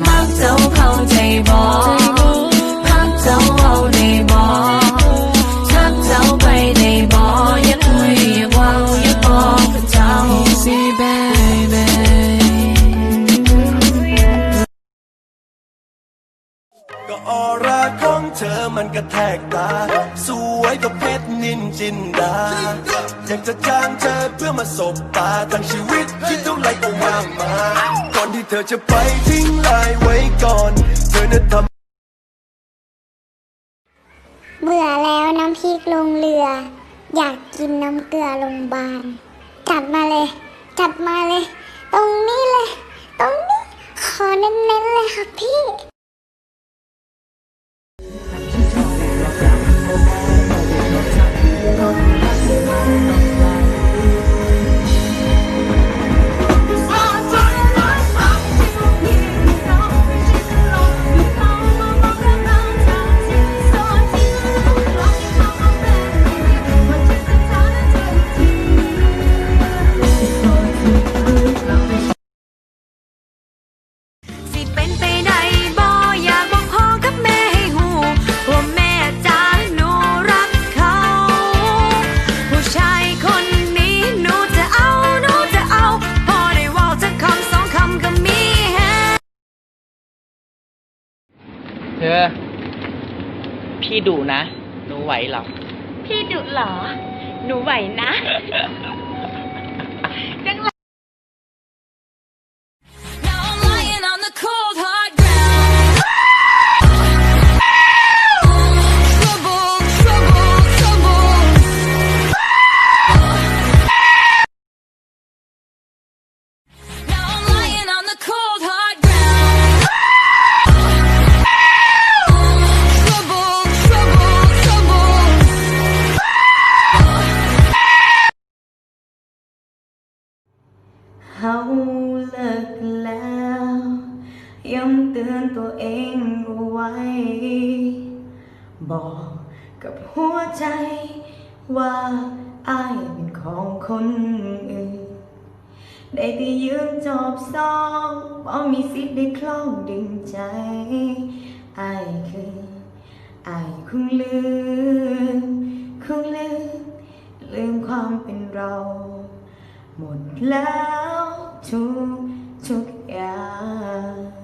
มักเจ้า ออร่าของเธอมันกระแทกตา สวยก็เพชรนินจินดา อยากจะจ้างเธอเพื่อมาสบตาทั้งชีวิตคิดเท่าไรก็ว่ามา ก่อนที่เธอจะไปทิ้งลายไว้ก่อน เธอนั้นทำเบื่อแล้วน้ำพริกลงเรือ อยากกินน้ำเกลือโรงพยาบาลจัดมาเลย จัดมาเลย ตรงนี้เลย ตรงนี้ ขอเน้นๆเลยครับพี่ เธอ พี่ดุนะ หนูไหวเหรอ พี่ดุเหรอ หนูไหวนะ เฮาเลิกแล้วย้ำเตือนตัวเองไว้ บอกกับหัวใจ ว่าอายเป็นของคนอื่น ได้แต่ยืนจอบซองบ่มีสิทธิ์ได้คล้องดึงใจอายคืออายคงลืมคงลืมลืมความเป็นเรา หมดแล้ว ทุกทุกอย่าง